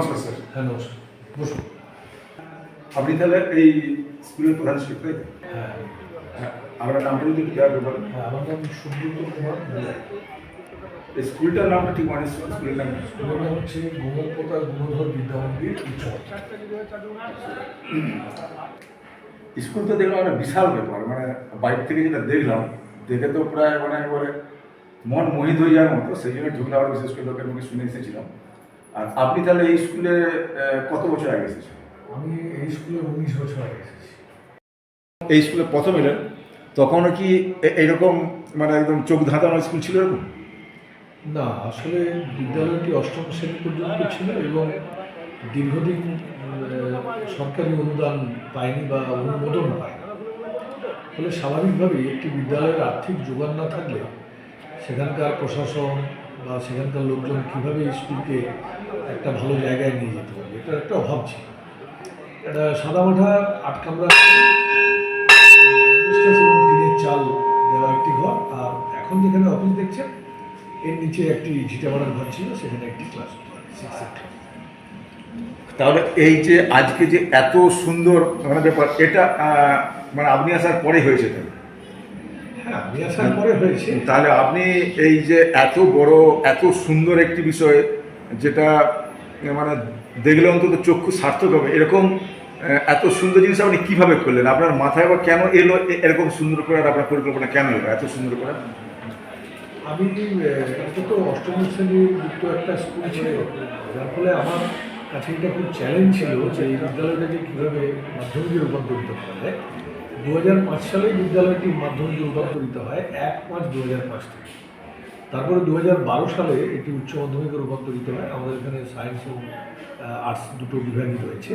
নমস্কার স্যার। হ্যাঁ নমস্কার। বসুন। আপনি তাহলে এই স্কুলের প্রধান শিক্ষক হ্যাঁ। হ্যাঁ আপনার নামটা যদি দয়া করে বলেন হ্যাঁ আমার নাম সুব্রত কুমার এই স্কুলটার নামটা ঠিক মানে স্কুলের নাম স্কুলের নাম হচ্ছে গোমলপোতা গুণধর বিদ্যা মন্দির উচ্চ স্কুল তো দেখলাম একটা বিশাল ব্যাপার মানে বাইরে থেকে যেটা দেখলাম দেখে তো প্রায় মানে একবারে মন মোহিত হয়ে যাওয়ার মতো সেই জন্য ঢুকলে আবার বিশেষ করে লোকের মুখে শুনে এসেছিলাম। আর আপনি তাহলে এই স্কুলে কত বছর আগে এসেছেন? আমি এই স্কুলে উনিশ বছর আগে এসেছি। এই স্কুলে প্রথম এলেন তখনও কি এইরকম মানে একদম চোখ ধাঁধানো স্কুল ছিল এরকম? না আসলে বিদ্যালয়টি অষ্টম শ্রেণি পর্যন্ত ছিল এবং দীর্ঘদিন সরকারি অনুদান পায়নি বা অনুমোদন পায়নি। ফলে স্বাভাবিকভাবেই একটি বিদ্যালয়ের আর্থিক যোগান না থাকলে সেখানকার প্রশাসন বা সেখানকার লোকজন কীভাবে স্কুলকে একটা ভালো জায়গায় নিয়ে যেতে পারবে এটা একটা অভাব ছিল। এটা সাদামাঠা আট কামরা। এবং টিনের চাল দেওয়া একটি ঘর আর এখন যেখানে অফিস দেখছেন এর নিচে একটি ঝিটামারার ঘর ছিল সেখানে একটি ক্লাস তাহলে এই যে আজকে যে এত সুন্দর মানে ব্যাপার এটা মানে আপনি আসার পরে হয়েছে তাহলে? হ্যাঁ আমি আসার পরে হয়েছে। তাহলে আপনি এই যে এত বড় এত সুন্দর একটি বিষয় যেটা মানে দেখলে অন্তত চক্ষু সার্থক হবে। এরকম এত সুন্দর জিনিস আপনি কীভাবে করলেন? আপনার মাথায় বা কেন এলো এরকম সুন্দর করে আপনার পরিকল্পনা কেন এলো? এত সুন্দর করে? আমি আহ, এটা তো অষ্টম শ্রেণির যুক্ত একটা স্কুল ছিল। যার ফলে আমার কাছে এটা খুব চ্যালেঞ্জ ছিল যে এই বিদ্যালয়টাকে কীভাবে মাধ্যমিকে রূপান্তরিত করা যায়। দু হাজার পাঁচ সালে বিদ্যালয়টি মাধ্যমিকে রূপান্তরিত হয় এক পাঁচ দু হাজার পাঁচ থেকে। তারপরে দু হাজার বারো সালে এটি উচ্চ মাধ্যমিকে রূপান্তরিত হয়। আমাদের এখানে সায়েন্স এবং আর্টস দুটো বিভাগই রয়েছে।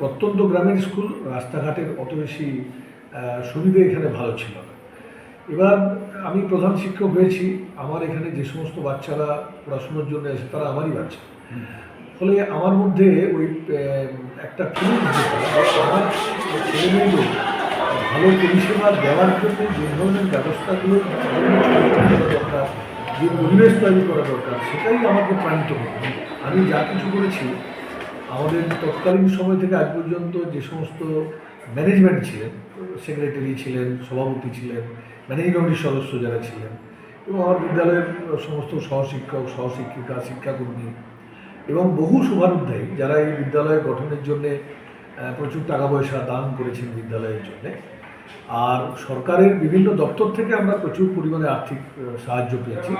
প্রত্যন্ত গ্রামের স্কুল রাস্তাঘাটের অত বেশি সুবিধে এখানে ভালো ছিল না। এবার আমি প্রধান শিক্ষক হয়েছি। আমার এখানে যে সমস্ত বাচ্চারা পড়াশোনার জন্য এসে তারা আমারই বাচ্চা। ফলে আমার মধ্যে ওই একটা ছেলেমেয়েদের ভালো পরিষেবা দেওয়ার জন্য যে ধরনের ব্যবস্থাগুলো যে পরিবেশ তৈরি করা দরকার, সেটাই আমাকে প্রাণিত করে আমি যা কিছু করেছি, আমাদের তৎকালীন সময় থেকে আজ পর্যন্ত যে সমস্ত ম্যানেজমেন্ট ছিলেন সেক্রেটারি ছিলেন, সভাপতি ছিলেন ম্যানেজিং কমিটির সদস্য যারা ছিলেন, এবং আমার বিদ্যালয়ের সমস্ত সহশিক্ষক, সহশিক্ষিকা, শিক্ষাকর্মী, এবং বহু শুভানুধ্যায়ী যারা এই বিদ্যালয় গঠনের জন্যে প্রচুর টাকা পয়সা দান করেছেন বিদ্যালয়ের জন্যে আর সরকারের বিভিন্ন দপ্তর থেকে আমরা প্রচুর পরিমাণে আর্থিক সাহায্য পেয়েছি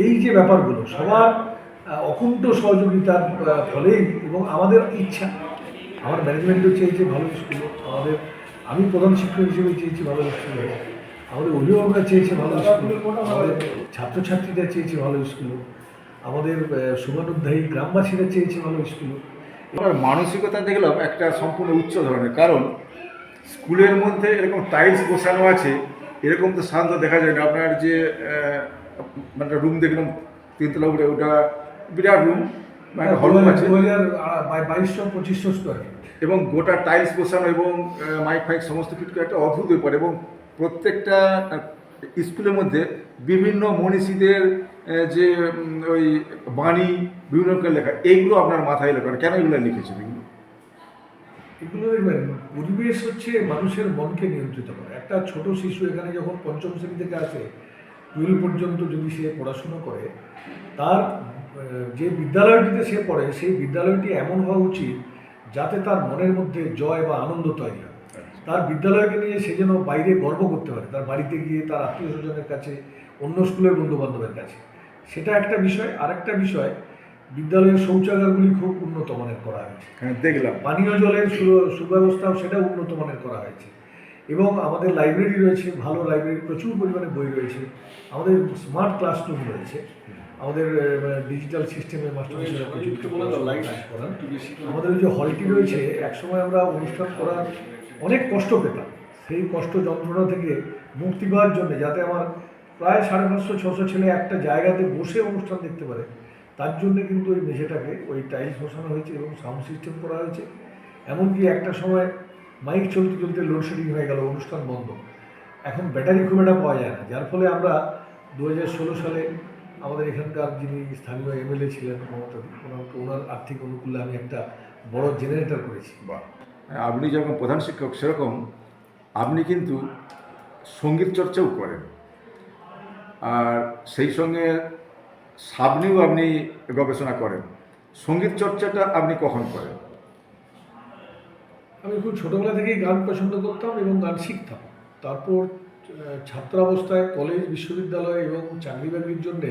এই যে ব্যাপারগুলো সবার অকুণ্ঠ সহযোগিতার ফলেই এবং আমাদের ইচ্ছা আমার ম্যানেজমেন্টও চেয়েছে ভালো স্কুল আমাদের আমি প্রধান শিক্ষক হিসেবে চেয়েছি ভালো স্কুল আমাদের অভিভাবকরা চেয়েছে ভালো স্কুল আমাদের ছাত্রছাত্রীরা চেয়েছে ভালো স্কুল আমাদের আহ, শুভানুধ্যায়ী গ্রামবাসীরা চেয়েছে ভালো স্কুল। মানসিকতা দেখলাম একটা সম্পূর্ণ উচ্চ ধরনের কারণ স্কুলের মধ্যে এরকম টাইলস বসানো আছে এরকম তো সাধারণত দেখা যায় না। আপনার যে মানে রুম দেখলাম তিনতলা উপরে ওটা বিরাট রুম মানে হল আছে। দু হাজার আহ, বাই- বাইশশো পঁচিশশো স্কোয়ার এবং গোটা টাইলস বসানো এবং মাইক ফাইক সমস্ত কিছু একটা অদ্ভুত ব্যাপার এবং প্রত্যেকটা স্কুলের মধ্যে বিভিন্ন মনীষীদের যে ওই বাণী বিভিন্ন রকমের লেখা এইগুলো আপনার মাথায় লেখা কেন এগুলো লিখেছেন এগুলো দেখবেন, পরিবেশ হচ্ছে মানুষের মনকে নিয়ন্ত্রিত করে। একটা ছোট শিশু এখানে যখন পঞ্চম শ্রেণি থেকে আসে, টুয়েলভ পর্যন্ত যদি সে পড়াশুনো করে, তার যে বিদ্যালয়টিতে সে পড়ে, সেই বিদ্যালয়টি এমন হওয়া উচিত যাতে তার মনের মধ্যে জয় বা আনন্দ তৈরি হয়। তার বিদ্যালয়কে নিয়ে সে যেন বাইরে গর্ব করতে পারে, তার বাড়িতে গিয়ে তার আত্মীয় স্বজনের কাছে, অন্য স্কুলের বন্ধু বান্ধবের কাছে। সেটা একটা বিষয়। আরেকটা বিষয় বিদ্যালয়ের শৌচাগারগুলি খুব উন্নত মানের করা হয়েছে। হ্যাঁ দেখলাম। পানীয় জলের সু- সুব্যবস্থাও সেটা উন্নত মানের করা হয়েছে। এবং আমাদের লাইব্রেরি রয়েছে ভালো লাইব্রেরি প্রচুর পরিমাণে বই রয়েছে। আমাদের স্মার্ট ক্লাসরুম রয়েছে। আমাদের ডিজিটাল সিস্টেমে আমাদের ওই যে হলটি রয়েছে একসময় আমরা অনুষ্ঠান করার অনেক কষ্ট পেতাম। সেই কষ্ট যন্ত্রণা থেকে মুক্তি পাওয়ার জন্য যাতে আমার প্রায় সাড়ে পাঁচশো ছশো ছেলে একটা জায়গাতে বসে অনুষ্ঠান দেখতে পারে। তার জন্য কিন্তু ওই মেঝেটাকে, ওই টাইলস বসানো হয়েছে এবং সাউন্ড সিস্টেম করা হয়েছে। এমনকি একটা সময় মাইক চলতে চলতে লোডশেডিং হয়ে গেল, অনুষ্ঠান বন্ধ। এখন ব্যাটারি খুব একটা পাওয়া যায় না, যার ফলে আমরা দু হাজার ষোলো সালে আমাদের এখানকার যিনি স্থানীয় এমএলএ ছিলেন, মমতা ওনার আর্থিক অনুকূলে আমি একটা বড় জেনারেটর করেছি। বা আপনি যখন প্রধান শিক্ষক সেরকম, আপনি কিন্তু সংগীত চর্চাও করেন। আর সেই সঙ্গে সাবনিও আপনি গবেষণা করেন। সংগীত চর্চাটা আপনি কখন করেন? আমি খুব ছোটোবেলা থেকেই গান পছন্দ করতাম এবং গান শিখতাম। তারপর ছাত্রাবস্থায়, কলেজ, বিশ্ববিদ্যালয় এবং চাকরি বাকরির জন্যে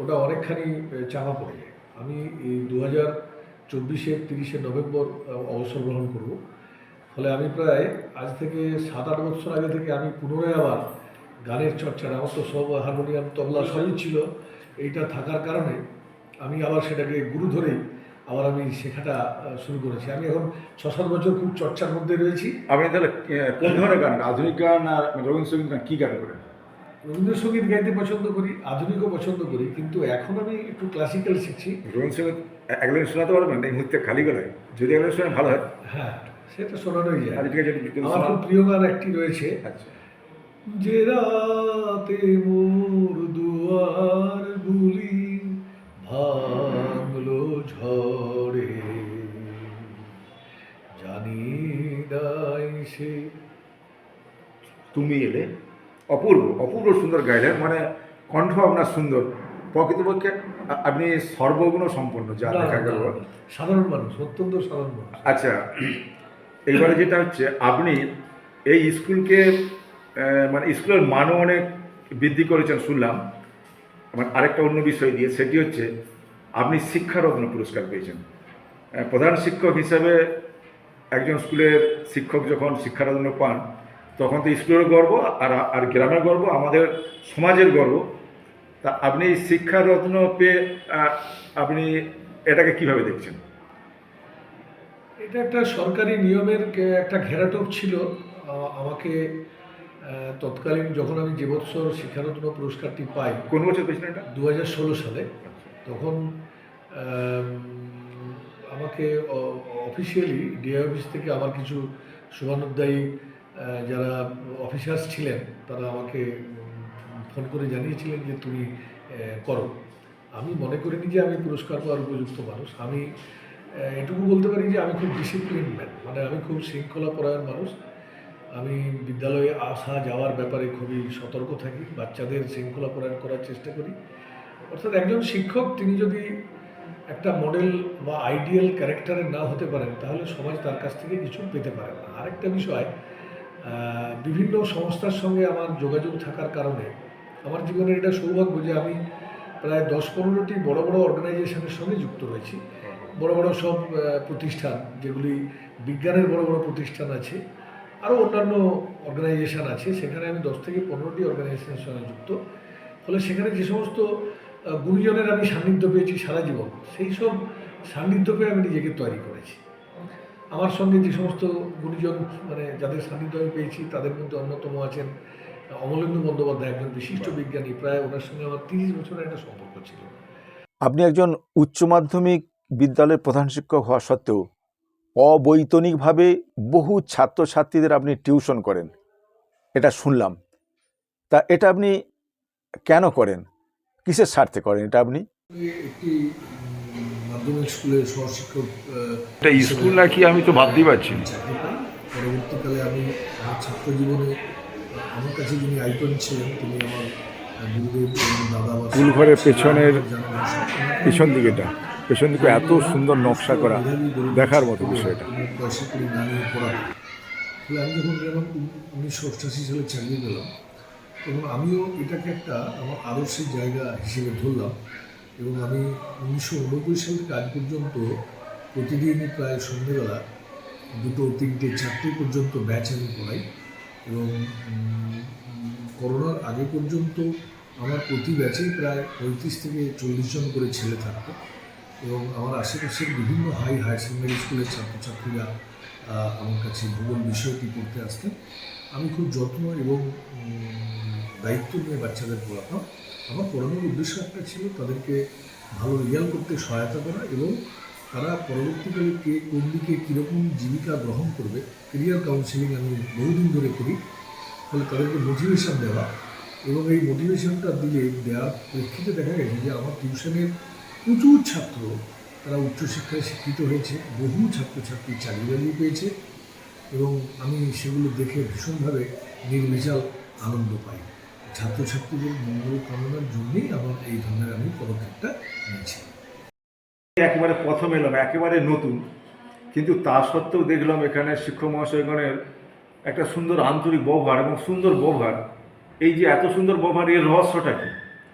ওটা অনেকখানি চাপা পড়ে যায়। আমি দু হাজার চব্বিশের তিরিশে নভেম্বর অবসর গ্রহণ করব। ফলে আমি প্রায় আজ থেকে সাত আট বছর আগে থেকে আমি পুনরায় আবার গানের চর্চাটা আমার তো সব হারমোনিয়াম, তবলা সবই ছিল। এইটা থাকার কারণে আমি আবার সেটাকে গুরু ধরেই আবার আমি শেখাটা শুরু করেছি। আমি এখন ছ সাত বছর খুব চর্চার মধ্যে রয়েছি। আপনি তাহলে কোন ধরনের গান? আধুনিক গান আর রবীন্দ্রসঙ্গীত গান কী গান করেন? রবীন্দ্রসঙ্গীত গাইতে পছন্দ করি আধুনিকও পছন্দ করি কিন্তু এখন আমি একটু ক্লাসিক্যাল শিখছি। রবীন্দ্রসঙ্গীত একদিন শোনাতে পারবেন এই মুহূর্তে খালি গলায়। যদি একদিন শোনেন ভালো হয়। হ্যাঁ সেটা শোনানোই যায়। আমার খুব প্রিয় গান একটি রয়েছে আচ্ছা। যে রাতে মোর দুয়ার গুলি ভাঙলো ঝড়ে। জানি নাই সে তুমি এলে? অপূর্ব অপূর্ব সুন্দর গাইলেন মানে কণ্ঠ আপনার সুন্দর। প্রকৃতপক্ষে আপনি সর্বগুণ সম্পন্ন যা দেখা গেল। সাধারণ মানুষ অত্যন্ত সাধারণ মানুষ। আচ্ছা এইবারে যেটা হচ্ছে আপনি এই স্কুলকে মানে স্কুলের মানও অনেক বৃদ্ধি করেছেন শুনলাম। মানে আরেকটা অন্য বিষয় দিয়ে, সেটি হচ্ছে আপনি শিক্ষারত্ন পুরস্কার পেয়েছেন। প্রধান শিক্ষক হিসাবে একজন স্কুলের শিক্ষক যখন শিক্ষারত্ন পান, তখন তো স্কুলের গর্ব আর আর গ্রামের গর্ব, আমাদের সমাজের গর্ব। তা আপনি শিক্ষারত্ন পেয়ে আপনি এটাকে কীভাবে দেখছেন? এটা একটা সরকারি নিয়মের একটা ঘেরাটোপ ছিল। আমাকে তৎকালীন যখন আমি যে বৎসর শিক্ষারত্ন পুরস্কারটি পাই কোন বছর পেয়েছেন এটা? দু হাজার ষোলো সালে তখন আমাকে অফিসিয়ালি ডিআই অফিস থেকে আমার কিছু শুভানুদ্দায়ী যারা অফিসার্স ছিলেন তারা আমাকে ফোন করে জানিয়েছিলেন যে তুমি করো। আমি মনে করিনি যে আমি পুরস্কার পাওয়ার উপযুক্ত মানুষ। আমি এটুকু বলতে পারি যে আমি খুব ডিসিপ্লিন ম্যান মানে আমি খুব শৃঙ্খলা পরায়ণ মানুষ। আমি বিদ্যালয়ে আসা যাওয়ার ব্যাপারে খুবই সতর্ক থাকি, বাচ্চাদের শৃঙ্খলা পরায়ণ করার চেষ্টা করি। অর্থাৎ একজন শিক্ষক, তিনি যদি একটা মডেল বা আইডিয়াল ক্যারেক্টারের না হতে পারেন, তাহলে সমাজ তার কাছ থেকে কিছু পেতে পারে না। আরেকটা বিষয় বিভিন্ন সংস্থার সঙ্গে আমার যোগাযোগ থাকার কারণে আমার জীবনের এটা সৌভাগ্য যে আমি প্রায় দশ পনেরোটি বড় বড় অর্গানাইজেশনের সঙ্গে যুক্ত রয়েছি। বড় বড় সব প্রতিষ্ঠান, যেগুলি বিজ্ঞানের বড় বড় প্রতিষ্ঠান আছে আরও অন্যান্য অর্গানাইজেশন আছে সেখানে আমি দশ থেকে পনেরোটি অর্গানাইজেশনের সঙ্গে যুক্ত। ফলে সেখানে যে সমস্ত গুরুজনের আমি সান্নিধ্য পেয়েছি সারা জীবন সেই সব সান্নিধ্য পেয়ে আমি নিজেকে তৈরি করেছি। আমার সঙ্গে যে সমস্ত গুরুজন মানে যাদের সান্নিধ্য আমি পেয়েছি তাদের মধ্যে অন্যতম আছেন অমলেন্দু বন্দ্যোপাধ্যায় একজন বিশিষ্ট বিজ্ঞানী প্রায় ওনার সঙ্গে আমার তিরিশ বছরের একটা সম্পর্ক ছিল। আপনি একজন উচ্চ মাধ্যমিক বিদ্যালয়ের প্রধান শিক্ষক হওয়া সত্ত্বেও অবৈতনিকভাবে বহু ছাত্রছাত্রীদের আপনি টিউশন করেন। এটা শুনলাম। তা এটা আপনি কেন করেন? কিসের স্বার্থে করেন এটা আপনি? একটি উম, মাধ্যমিক স্কুলের সহশিক্ষক এটা স্কুল নাকি আমি তো ভাবতেই পারছি। পরবর্তীকালে আমি আমার ছাত্র জীবনে আমার কাছে যিনি আইকন ছিলেন তিনি আমার গুরুদেব দাদা স্কুল ঘরের পেছনের পেছন দিকেটা। পেছন দিকে এত সুন্দর নকশা করা, দেখার মতো বিষয়টা। আমি যখন গেলাম উনিশশো অষ্টাশি সালে চাকরি পেলাম এবং আমিও এটাকে একটা আমার আদর্শের জায়গা হিসেবে ধরলাম এবং আমি উনিশশো উনব্বই সাল থেকে আজ পর্যন্ত প্রতিদিনই প্রায় সন্ধ্যেবেলা দুটো, তিনটে, চারটে পর্যন্ত ব্যাচ আমি পড়াই এবং করোনার আগে পর্যন্ত আমার প্রতি ব্যাচেই প্রায় পঁয়ত্রিশ থেকে চল্লিশ জন করে ছেলে থাকতো। এবং আমার আশেপাশের বিভিন্ন হাই হায়ার সেকেন্ডারি স্কুলের ছাত্রছাত্রীরা আমার কাছে ভূগোল বিষয়টি পড়তে আসতেন। আমি খুব যত্ন এবং দায়িত্ব নিয়ে বাচ্চাদের পড়াতাম। আমার পড়ানোর উদ্দেশ্য একটা ছিল তাদেরকে ভালো রেজাল্ট করতে সহায়তা করা এবং তারা পরবর্তীকালে কে, কোন দিকে কীরকম জীবিকা গ্রহণ করবে কেরিয়ার কাউন্সিলিং আমি বহুদিন ধরে করি, ফলে তাদেরকে মোটিভেশন দেওয়া এবং এই মোটিভেশনটা দিলে, দেওয়ার প্রেক্ষিতে দেখা গেছে যে আমার টিউশনের প্রচুর ছাত্র, তারা উচ্চশিক্ষায় শিক্ষিত হয়েছে, বহু ছাত্রছাত্রী চাকরি বাকরি পেয়েছে এবং আমি সেগুলো দেখে ভীষণভাবে নির্বিচাল আনন্দ পাই। ছাত্রছাত্রীদের মঙ্গল কামনার জন্যই আমার এই ধরনের আমি পদক্ষেপটা নিয়েছি। একেবারে প্রথম এলাম, একেবারে নতুন। কিন্তু তা সত্ত্বেও দেখলাম এখানে শিক্ষক মহাশয়গণের একটা সুন্দর আন্তরিক ব্যবহার এবং সুন্দর ব্যবহার। এই যে এত সুন্দর ব্যবহার, এর রহস্যটা কি?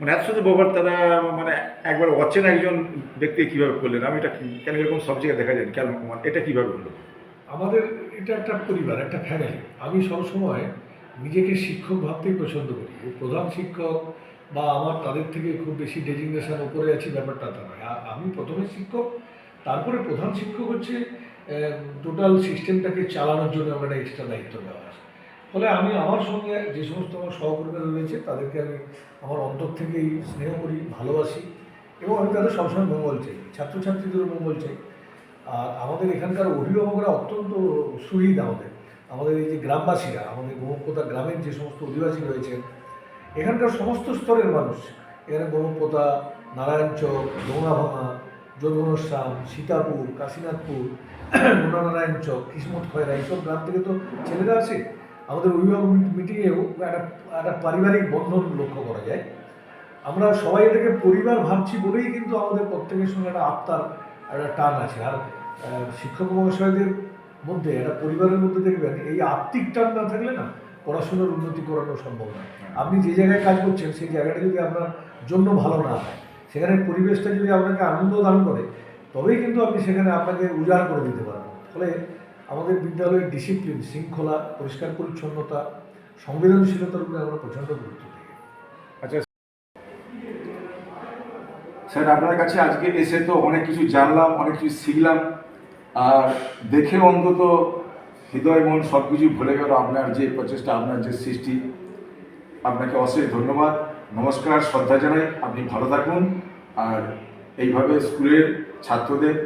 মানে এত সুন্দর ব্যবহার তারা মানে একবার অচেনা একজন ব্যক্তি কীভাবে করলেন? আমি এটা কেন এরকম সব জায়গায় দেখা যায় কেন এটা কীভাবে হলো? আমাদের এটা একটা পরিবার, একটা ফ্যামিলি আমি সবসময় নিজেকে শিক্ষক ভাবতেই পছন্দ করি। প্রধান শিক্ষক বা আমার তাদের থেকে খুব বেশি ডেজিগনেশন উপরে আছি ব্যাপারটা তা নয়। আমি প্রথমে শিক্ষক, তারপরে প্রধান শিক্ষক হচ্ছে টোটাল সিস্টেমটাকে চালানোর জন্য আমার একটা এক্সট্রা দায়িত্ব দেওয়া আছে। ফলে আমি আমার সঙ্গে যে সমস্ত আমার সহকর্মীরা রয়েছে, তাদেরকে আমি আমার অন্তর থেকেই স্নেহ করি, ভালোবাসি এবং আমি তাদের সবসময় মঙ্গল চাই, ছাত্রছাত্রীদেরও মঙ্গল চাই। আর আমাদের এখানকার অভিভাবকরা অত্যন্ত সুহৃদ আমাদের। আমাদের এই যে গ্রামবাসীরা, আমাদের ব্রহ্মপোতা গ্রামের যে সমস্ত অধিবাসী রয়েছেন এখানকার সমস্ত স্তরের মানুষ, এখানে ব্রহ্মপোতা নারায়ণচক ডোঙাভাঙা যোধনশ্যাম সীতাপুর, কাশীনাথপুর গুণানারায়ণ চক, কিসমত খয়রা, এইসব গ্রাম থেকে তো ছেলেরা আসে। আমাদের অভিভাবক মিটিংয়েও একটা একটা পারিবারিক বন্ধন লক্ষ্য করা যায়। আমরা সবাই এটাকে পরিবার ভাবছি বলেই কিন্তু আমাদের প্রত্যেকের সঙ্গে একটা আত্মার একটা টান আছে। আর শিক্ষক মহাশয়দের মধ্যে, একটা পরিবারের মধ্যে দেখবেন এই আত্মিক টান না থাকলে না পড়াশোনার উন্নতি করানো সম্ভব নয় আপনি যে জায়গায় কাজ করছেন, সেই জায়গাটা যদি আপনার জন্য ভালো না হয়, সেখানে পরিবেশটা যদি আপনাকে আনন্দ দান করে, তবেই কিন্তু আপনি সেখানে আপনাকে উজাড় করে দিতে পারবেন। ফলে আমাদের বিদ্যালয়ের ডিসিপ্লিন শৃঙ্খলা পরিষ্কার পরিচ্ছন্নতা সংবেদনশীলতার উপরে আমরা প্রচণ্ড গুরুত্ব দিই। আচ্ছা স্যার, আপনার কাছে আজকে এসে তো অনেক কিছু জানলাম, অনেক কিছু শিখলাম। আর দেখে অন্তত হৃদয়, মন সব কিছু ভুলে গেল আপনার যে প্রচেষ্টা, আপনার যে সৃষ্টি। আপনাকে অশেষ ধন্যবাদ। নমস্কার, শ্রদ্ধা জানাই। আপনি ভালো থাকুন। আর এইভাবে স্কুলের ছাত্রদের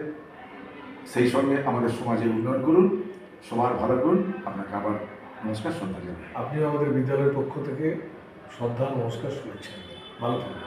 সেই সঙ্গে আমাদের সমাজে উন্নয়ন করুন, সবার ভালো করুন। আপনাকে আবার নমস্কার শ্রদ্ধা জানাই। আপনিও আমাদের বিদ্যালয়ের পক্ষ থেকে শ্রদ্ধা নমস্কার শুভেচ্ছা ভালো থাকবেন